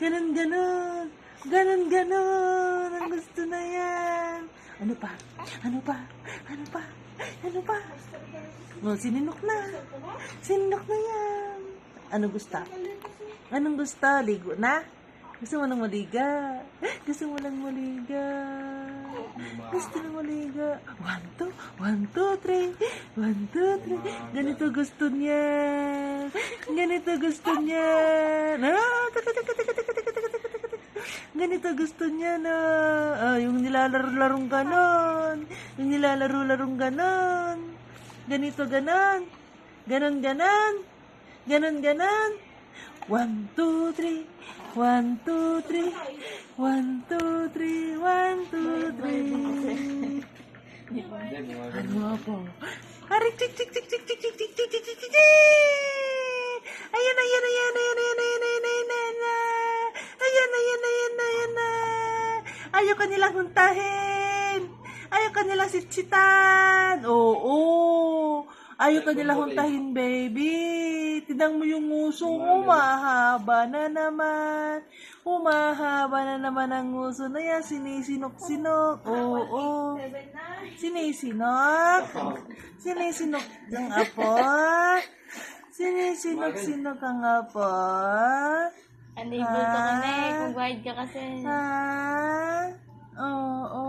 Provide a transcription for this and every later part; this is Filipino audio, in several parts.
Ganon, ganon. Ganon, ganon. Ang gusto na yan. Ano pa? Ano pa? Ano pa? Ano pa? Oh, sininok na. Sininok na yan. Ano gusto? Anong gusto? Ligo na? Gusto mo nang maliga? Gusto mo lang maliga? Gusto mo maliga? One, two, one, two, three. One, two, three. Ganito gusto niya. Ganito gusto niya. Ah, taka, taka, taka, taka, taka, taka, taka, taka. Ganito gusto niya na. Ah, yung nilalaro-larong ganon. Yung nilalaro-larong ganon. Ganito ganon. Ganon, ganon. Ganon, ganon. One, two, three. One, two, three. One, two, three. One, two, three. Ano po? Arik, tik, tik, tik, tik, tik, tik, tik, tik, tik, tik, tik, tik. Ayan, ayan, ayan, ayan, ayan, ayan, ayan, ayan, ayan. Ayan, ayan, ayan, ayan, na. Ayaw ka nilang huntahin. Ayaw ka nilang sitsitan. Oo. Ayaw ka nilang huntahin, baby. Tinang mo yung nguso mo, mahaba na naman. Umahaba na naman ang nguso na yan. Sinisinok-sinok. Oo. Sinisinok. Sinisinok ang apo. Sinisinok-sinok ang apo. Unable to connect. Kung guide ka kasi. Ha? Oo.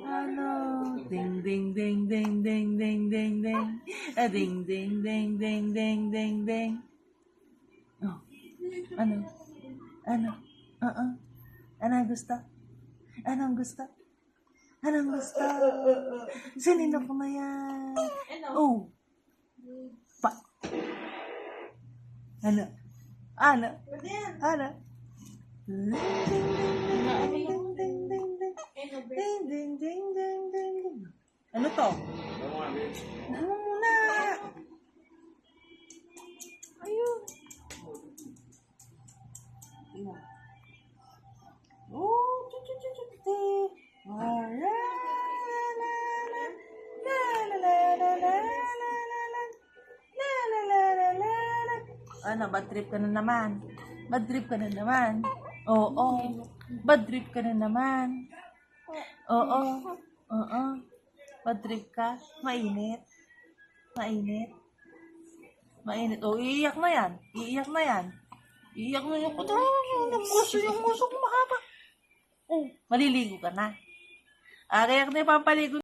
Ano? Ding, ding, ding, ding, ding, ding, ding, ding. Ah, ding, ding, ding, ding, ding, ding, ding. Oh. Ano? Ano? Oo. Ano ang gusto? Ano ang gusto? Ano ang gusto? Sinino ko na yan? Oh. Pa... Ano? Ano? Ano? Ano to? Ano muna? Ayun. Oh! Ano, bad trip ka na naman. Bad trip ka na naman. Oo. Bad trip ka na naman. Oo. Oo. Bad trip ka. Mainit. Mainit. Mainit. O, iiyak na yan. Iiyak na yan. Iiyak na yung kuto. Yung gusto yung gusto mahaba. Oh, maliligo ka na. Ah, kaya ka na ipapaligo